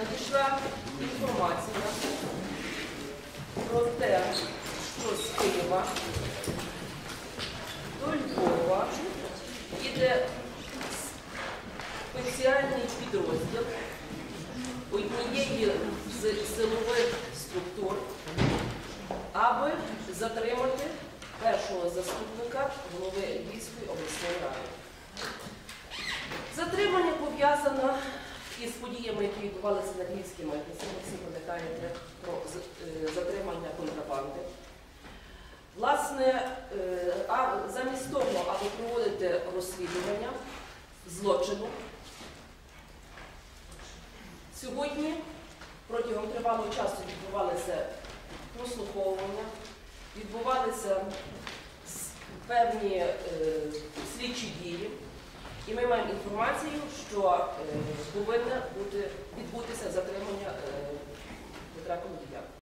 надійшла інформація про те, що з Києва до Львова їде спеціальний підрозділ однієї з силових структур, аби затримати першого заступника голови Львівської обласної ради. Затримання пов'язано із подіями, які відбувалися на Львівській митниці. Ви всі пам'ятаєте про е, затримання контрабанди. Власне, е, а замість того, аби проводити розслідування злочину, сьогодні протягом тривалого часу відбувалися прослуховування, відбувалися певні е, слідчі дії. І ми маємо інформацію, що е, повинна бути